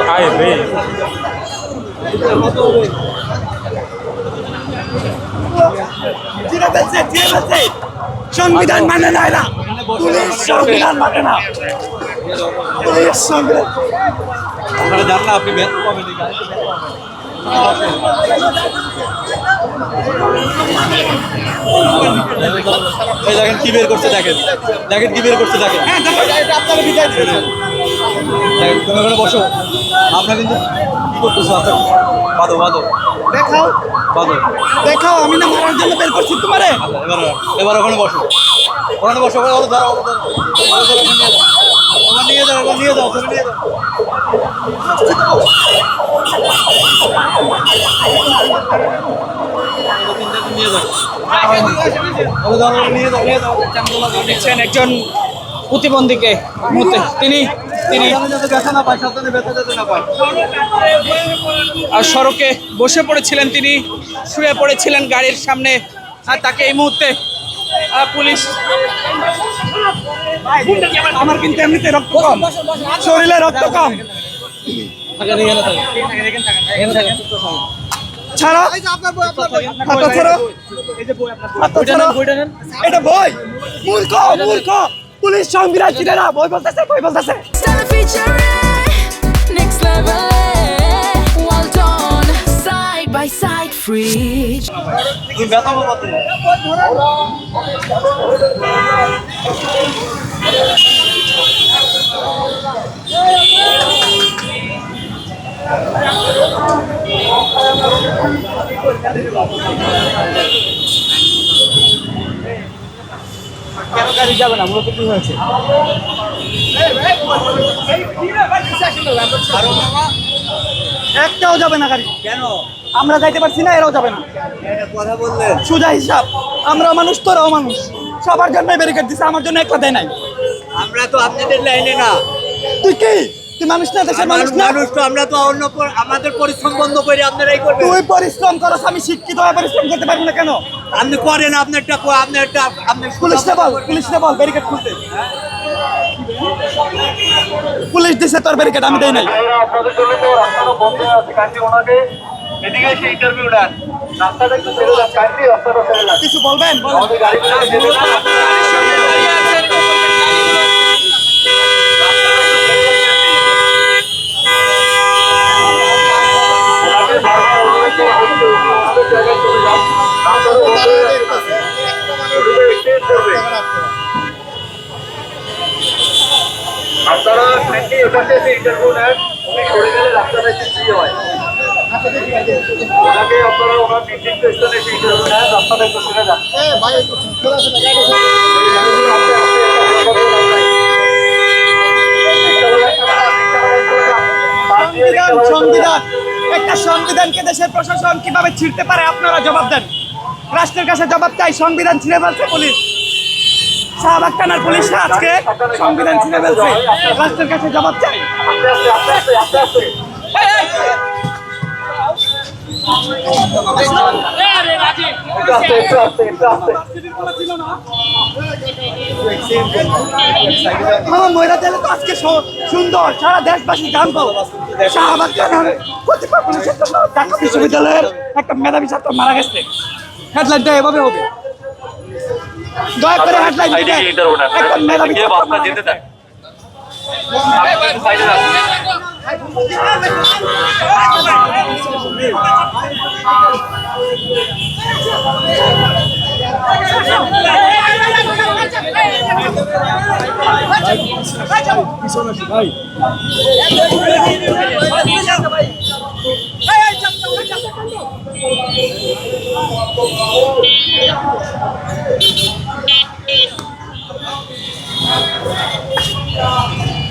হায় রে সংবিধান মানে না পুলিশ সংবিধান মানে না। আপনারা জান না আপনি ব্যথা পাবেন দেখেন কি বের করছে দেখেন। দেখেন কি বের করছে দেখেন। দেখেন, তুমি ওখানে বসো। আপনার কিন্তু কি করতেছো আপনার? বাদো বাদো দেখাও। বাদো দেখাও আমি না মারার জন্য বের করছি তোমারে। এবার এবার ওখানে বসো। ওখানে বসো ওখানে ধরো ধরো ধরো, নিয়ে ওখানে নিয়ে নিয়ে দেখছেন একজন প্রতিবন্ধীকে মুহূর্তে তিনি তিনি আর সড়কে বসে পড়েছিলেন তিনি শুয়ে পড়েছিলেন গাড়ির সামনে। আর তাকে এই মুহূর্তে পুলিশ। আমার কিন্তু এমনিতে রক্ত কম? শরীরে রক্ত কম? ছাড়ো। হাতটা ছাড়ো হাতটা ছাড়ো এটা বই। মূর্খ মূর্খ। পুলিশ সংবিধান চিনে না। বই বলতেছে বই বলতেছে। পাবো কেন গাড়ি যাবে না মূলত কি হয়েছে একটাও যাবে না গাড়ি। কেন? আমরা যাইতে পারছি না এরাও যাবে না। কথা বললেন। সোজা হিসাব আমরা মানুষ তোরাও মানুষ। সবার জন্য ব্যারিকেড দিছে আমার জন্য একটা দেয় নাই। আমরা তো আপনাদের লাইনে না। তুই কি? তুই মানুষ না দেশের মানুষ না? মানুষ তো আমরা তো অন্য আমাদের পরিশ্রম বন্ধ করে আপনারাই করবেন। তুই পরিশ্রম করস আমি শিক্ষিত হয়ে পরিশ্রম করতে পারব না কেন? আপনি করেন আপনি একটা আপনি একটা আপনি পুলিশ বল পুলিশ বল ব্যারিকেড খুলতে। পুলিশ দিছে তোর ব্যারিকেড আমি দেই নাই। ভাইরা আপনাদের জন্য তো রাস্তাটা বন্ধ আছে। কাজে ওনাকে এদিকে এসে ইন্টারভিউ নেন রাস্তাটা একটু ছেড়ে দেন। কাজে রাস্তাটা ছেড়ে দেন। কিছু বলবেন? বলেন। আমাদের গাড়িগুলো যেতে দেন। ওনাকে বারবার অনুরোধ করা হচ্ছে, ওনাদের জায়গায় চলে যান। রাস্তাটা বন্ধ হয়ে আছে। ওদিকে extend করবে। আপনারা কান্দি এসে ইন্টারভিউ নেন উনি সরে গেলে রাস্তাটা একটু ফ্রি হয়। ওনাকে আপনারা ওনার নির্দিষ্ট স্থানে এসে ইন্টারভিউ নেন রাস্তাটা একটু ছেড়ে যান। সংবিধান সংবিধান। একটা সংবিধানকে দেশের প্রশাসন কীভাবে ছিঁড়তে পারে আপনারা জবাব দেন। রাষ্ট্রের কাছে জবাব চাই সংবিধান ছিঁড়ে ফেলছে পুলিশ। শাহবাগ থানার পুলিশরা আজকে সংবিধান ছিঁড়ে ফেলছে। রাষ্ট্রের কাছে জবাব চাই। আজকে সুন্দর ঢাকা বিশ্ববিদ্যালয়ের একটা মেধাবী ছাত্র মারা গেছে। হেডলাইনটা এভাবে হবে। দয়া করে হেডলাইন দিবেন একটা মেধাবী। ছাত্র মারা গেছে। ভাই।